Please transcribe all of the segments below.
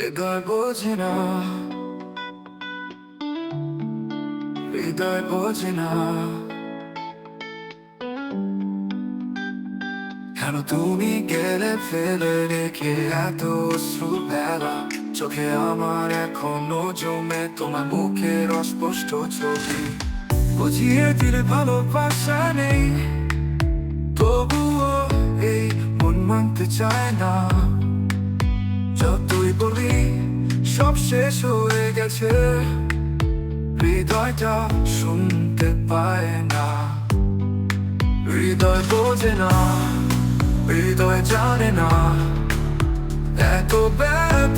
হৃদয় বোঝে না। হৃদয় বোঝে না। কেন তুমি গেলে ফেলে রেখে এত অশ্রু বেলা চোখে আমার এখনও জমে তোমার মুখের অস্পষ্ট ছবি। বুঝিয়ে দিলে ভালোবাসা নেই। তবুও এই মন মানতে চায় না। বলি সব শেষ হয়ে গেছে। হৃদয়টা শুনতে পায় না। হৃদয় বোঝে না, হৃদয় জানে না। এত ব্যথা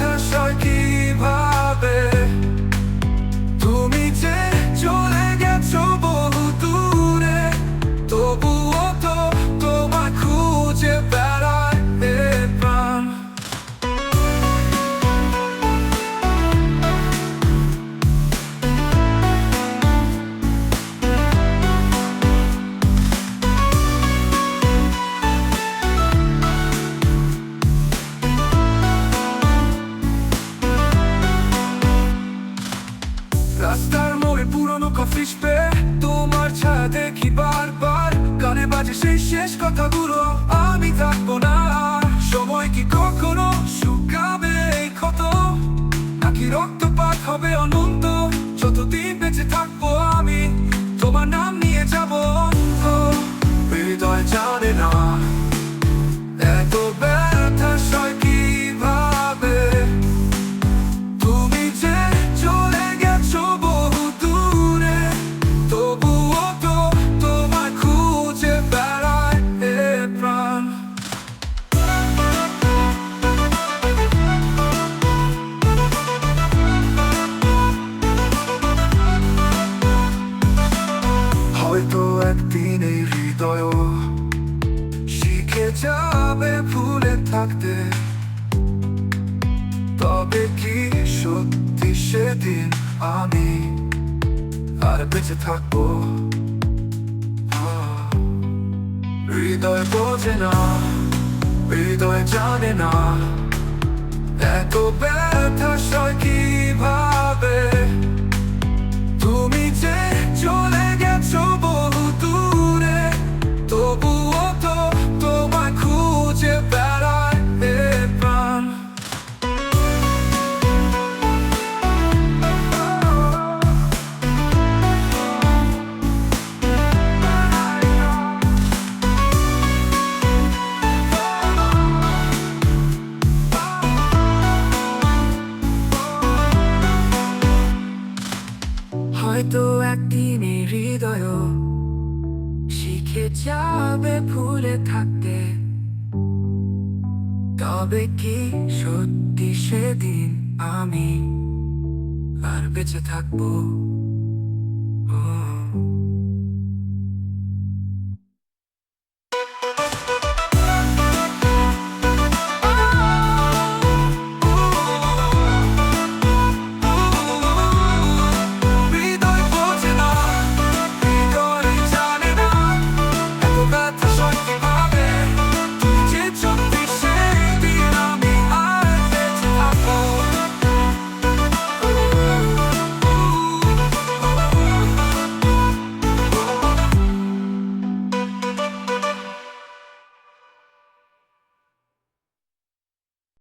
শেষ কথাগুলো আমি থাকব একদিন এই হৃদয় শিখে যাবে ভুলে থাকতে। তবে কি সত্যি সেদিন আমি আর বেঁচে থাকব? হৃদয় বোঝে না, হৃদয় জানে না, এত ব্যথা হয়তো একদিন হৃদয় শিখে যাবে ভুলে থাকতে। তবে কি সত্যি সেদিন আমি আর বেঁচে থাকব?